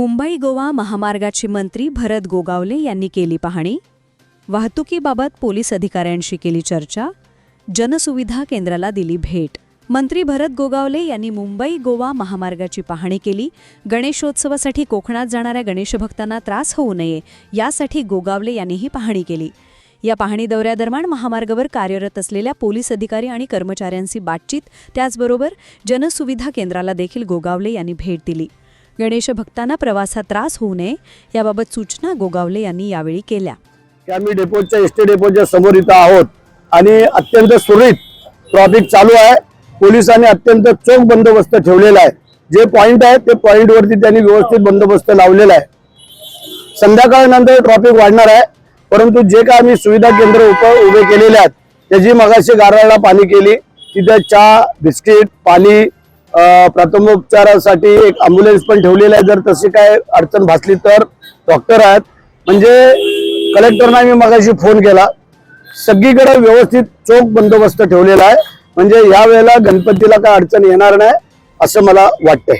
मुंबई गोवा महामार्गाचे मंत्री भरत गोगावले यांनी केली पाहणी. वाहतुकीबाबत पोलीस अधिकाऱ्यांशी केली चर्चा. जनसुविधा केंद्राला दिली भेट. मंत्री भरत गोगावले यांनी मुंबई गोवा महामार्गाची पाहणी केली. गणेशोत्सवासाठी कोकणात जाणाऱ्या गणेशभक्तांना त्रास होऊ नये यासाठी गोगावले यांनी ही पाहणी केली. या पाहणी दौऱ्यादरम्यान महामार्गावर कार्यरत असलेल्या पोलीस अधिकारी आणि कर्मचाऱ्यांशी बातचीत. त्याचबरोबर जनसुविधा केंद्राला देखील गोगावले यांनी भेट दिली. गणेश भक्तांना प्रवासात त्रास होऊ नये याबाबत सूचना गोगावले यांनी यावेळी केल्या. की आम्ही डेपोच्या एस टी डेपोच्या समोर इथं आहोत आणि अत्यंत सुरळीत ट्रॉफिक चालू आहे. पोलिसांनी अत्यंत चोख बंदोबस्त ठेवलेला आहे. जे पॉईंट आहे ते पॉईंटवरती त्यांनी व्यवस्थित बंदोबस्त लावलेला आहे. संध्याकाळनंतर ट्रॉफिक वाढणार आहे परंतु जे काय आम्ही सुविधा केंद्र उप उभे केलेले आहेत त्याची मगाशी गारळाला पाणी केली तिथे चहा बिस्किट पाणी प्रथमोपचारासाठी एक अँब्युलन्स पण ठेवलेला आहे. जर तशी काय अडचण भासली तर डॉक्टर आहेत. म्हणजे कलेक्टरना मी मगाशी फोन केला. सगळीकडे व्यवस्थित चोख बंदोबस्त ठेवलेला आहे. म्हणजे या वेळेला गणपतीला काय अडचण येणार नाही असं मला वाटतंय.